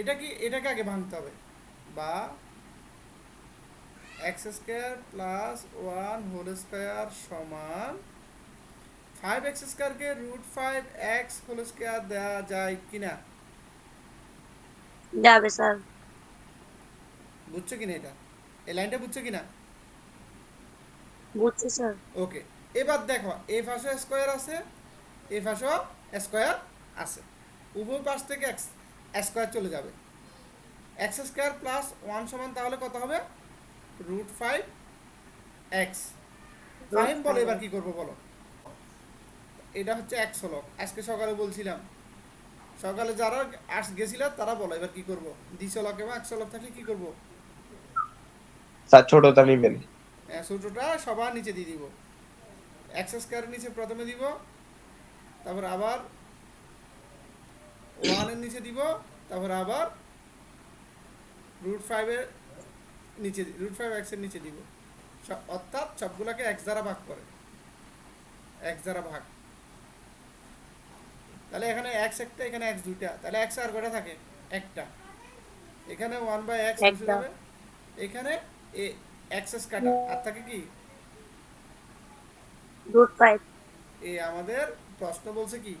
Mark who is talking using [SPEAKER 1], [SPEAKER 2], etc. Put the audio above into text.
[SPEAKER 1] এটা কি এটাকে আগে ভাঙতে হবে। বা x square plus one whole square সমান ফাইভ এক্স স্কোয়ারকে root five x whole square দেওয়া যায় কিনা?
[SPEAKER 2] যাবে স্যার।
[SPEAKER 1] বুঝছ কিনা এটা? এই লাইনটা বুঝছ কিনা?
[SPEAKER 2] বুঝছি স্যার।
[SPEAKER 1] ওকে এবার দেখো এই পাশে স্কোয়ার আছে এই পাশেও স্কোয়ার আছে। উভয় পাশ থেকে এক্স স্কোয়ার চলে যাবে। এক্স স্কোয়ার প্লাস ওয়ান সমান তাহলে কত হবে? রুট ফাইভ এক্স ফাইন বলো এবার কি করব বলো? এটা হচ্ছে এক হলো। আজকে সকালে বলছিলাম। সকালে যারা আস গেছিল তারা বলো এবার কি করব? দ্বিশলক এবং একশো লক থাকলে কি করব?
[SPEAKER 3] স্যার ছোটটা নিবেন।
[SPEAKER 1] হ্যাঁ, সূত্রটা সবার নিচে দিয়ে দিব। এক্স স্কোয়ারের নিচে প্রথমে দিব তারপর আবার ওয়ানের নিচে দিব তারপর আবার রুট ফাইভের নিচে রুট ফাইভ এক্সের নিচে দিব। অর্থাৎ সবগুলোকে এক্স দ্বারা ভাগ করে। এক্স দ্বারা ভাগ। তাহলে এখানে এক্স একটা এখানে এক্স দুইটা। তাহলে এক্স আর কটা থাকে? একটা। এখানে ওয়ান বাই এক্স যাবে এখানে এ এক্সেস কাটা আর থাকে কি?
[SPEAKER 2] রুট ফাইভ
[SPEAKER 1] এই আমাদের প্রশ্ন বলছে কি?